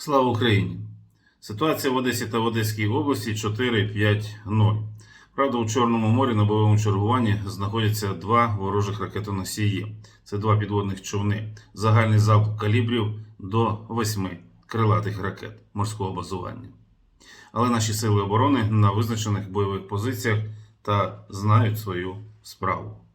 Слава Україні! Ситуація в Одесі та в Одеській області 4-5-0. Правда, у Чорному морі на бойовому чергуванні знаходяться два ворожих ракетоносії. Це два підводних човни. Загальний залп калібрів до 8 крилатих ракет морського базування. Але наші сили оборони на визначених бойових позиціях та знають свою справу.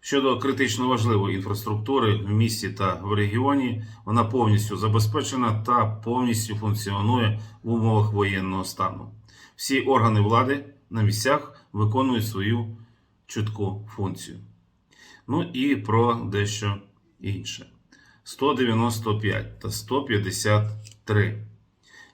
Щодо критично важливої інфраструктури в місті та в регіоні, вона повністю забезпечена та повністю функціонує в умовах воєнного стану. Всі органи влади на місцях виконують свою чітку функцію. Ну і про дещо інше: 195 та 153.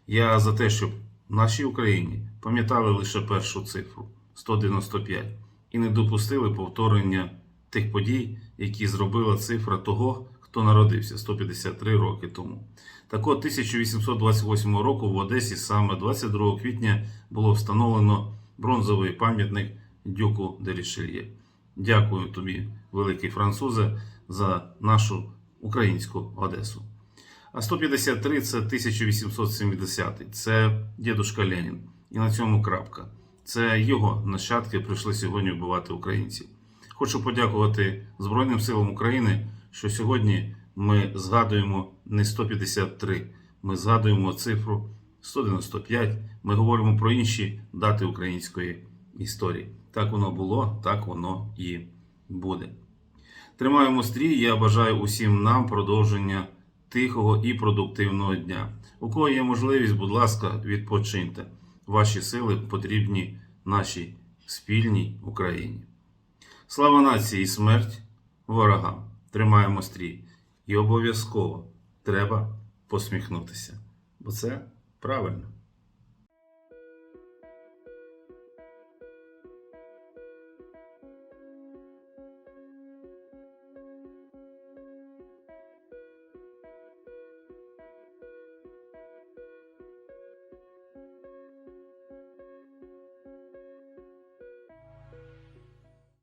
Я за те, щоб в нашій Україні пам'ятали лише першу цифру 195 і не допустили повторення тих подій, які зробила цифра того, хто народився 153 роки тому. Так от 1828 року в Одесі саме 22 квітня було встановлено бронзовий пам'ятник Дюку де Рішельє. Дякую тобі, великий французе, за нашу українську Одесу. А 153 це 1870. Це дідушка Ленін. І на цьому крапка. Це його нащадки прийшли сьогодні вбивати українців. Хочу подякувати Збройним силам України, що сьогодні ми згадуємо не 153, ми згадуємо цифру 195. Ми говоримо про інші дати української історії. Так воно було, так воно і буде. Тримаємо стрій. Я бажаю усім нам продовження тихого і продуктивного дня. У кого є можливість, будь ласка, відпочиньте. Ваші сили потрібні нашій спільній Україні. Слава нації і смерть ворогам! Тримаємо стрій. І обов'язково треба посміхнутися. Бо це правильно.